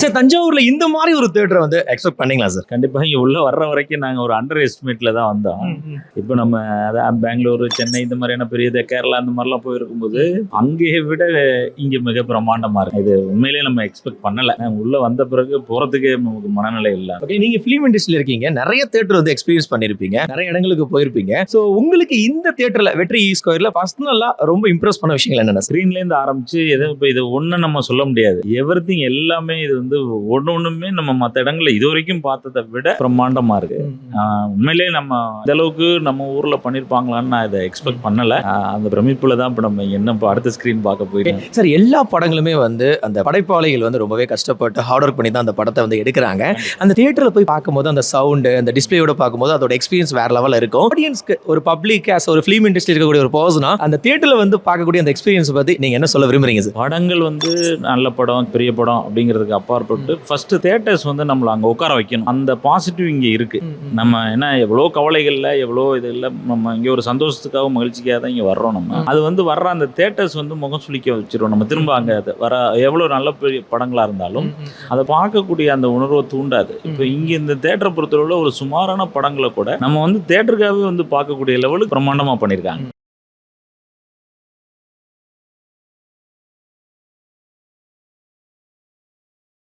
Sir தஞ்சாவூர்ல இந்த மாதிரி ஒரு தேட்டரை வந்து எக்ஸ்பெக்ட் பண்ணீங்களா சார் கண்டிப்பா இங்க உள்ள வர்ற வரைக்கும் நாங்க ஒரு அண்டர் எஸ்டிமேட்ல தான் வந்தோம். இப்போ நம்ம அதான் பெங்களூரு சென்னை இந்த மாதிரியான பெரிய கேரளா இந்த மாதிரிலாம் போயிருக்கும்போது அங்கேயே விட இங்க மிக பிரம்மாண்டமா இருக்கு. இது உண்மையிலேயே நம்ம எக்ஸ்பெக்ட் பண்ணல. உள்ள வந்த பிறகு போறதுக்கே நமக்கு மனநிலை இல்ல. ஓகே நீங்க ஃபிலிம் இண்டஸ்ட்ரியில இருக்கீங்க. நிறைய தேட்டர் வந்து எக்ஸ்பீரியன்ஸ் பண்ணிருப்பீங்க. நிறைய இடங்களுக்கு போயிருப்பீங்க. சோ உங்களுக்கு இந்த தேட்டர்ல வெற்றி ஸ்கொயர்ல பர்சனலா ரொம்ப இம்ப்ரெஸ் பண்ண விஷயங்கள் என்னென்ன சார் ஸ்க்ரீன்ல இருந்து ஆரம்பிச்சு எது இப்போ இது ஒண்ணு நம்ம சொல்ல முடியாது. எவ்ரி எல்லாமே இது வந்து ஒண்ணு ஒண்ணுமே நம்ம மத்த இடங்கள்ல இது வரைக்கும் பார்த்ததை விட பிரம்மாண்டமா இருக்கு. ஆஹ் உண்மையிலேயே நம்ம இந்த அளவுக்கு நம்ம ஊர்ல பண்ணிருப்பாங்களான்னு நான் இதை எக்ஸ்பெக்ட் பண்ணல. அந்த பிரமிப்புல தான் இப்போ நம்ம என்ன இப்போ அடுத்த ஸ்கிரீன் பார்க்க போயிட்டோம் சார் எல்லா படங்களுமே வந்து அந்த படைப்பாளிகள் வந்து ரொம்பவே கஷ்டப்பட்டு ஹார்ட் ஒர்க் பண்ணி தான் அந்த படத்தை வந்து எடுக்கிறாங்க. அந்த தியேட்டர்ல போய் பார்க்கும்போது அந்த சவுண்டு அந்த டிஸ்பிளேயோட பார்க்கும்போது அதோட எக்ஸ்பீரியன்ஸ் வேற லெவலில் இருக்கும். ஆடியன்ஸ்க்கு ஒரு பப்ளிக் ஆஸ் ஒரு ஃபிலிம் இண்டஸ்ட்ரி இருக்கக்கூடிய ஒரு பர்சனா அந்த தியேட்டர்ல வந்து பார்க்கக்கூடிய அந்த எக்ஸ்பீரியன்ஸ் பத்தி நீங்க என்ன சொல்ல விரும்புறீங்க சார்? படங்கள் வந்து நல்ல படம் பெரிய படம் அப்படிங்கிறதுக்கு அப்பாற்பட்டு ஃபர்ஸ்ட் தேட்டர்ஸ் வந்து நம்மளை அங்கே உட்கார வைக்கணும். அந்த பாசிட்டிவ் இங்கே இருக்கு. நம்ம என்ன எவ்வளோ கவலைகள்ல எவ்வளோ இது இல்லை நம்ம இங்கே ஒரு சந்தோஷத்துக்காக மகிழ்ச்சிக்காக தான் இங்கே வர்றோம் நம்ம. அது வந்து வர்ற அந்த தேட்டர்ஸ் வந்து முகம் சுளிக்க வச்சிரும். நம்ம திரும்ப அங்கே அது வர எவ்வளோ நல்ல பெரிய படங்களாக இருந்தாலும் அதை பார்க்கக்கூடிய அந்த உணர்வை தூண்டாது. இப்போ இங்கே இந்த தேட்டரை பொறுத்தளவில் ஒரு சுமாரான படங்களை கூட நம்ம வந்து தேட்டருக்காகவே வந்து பார்க்கக்கூடிய லெவலுக்கு பிரம்மாண்டமாக பண்ணியிருக்காங்க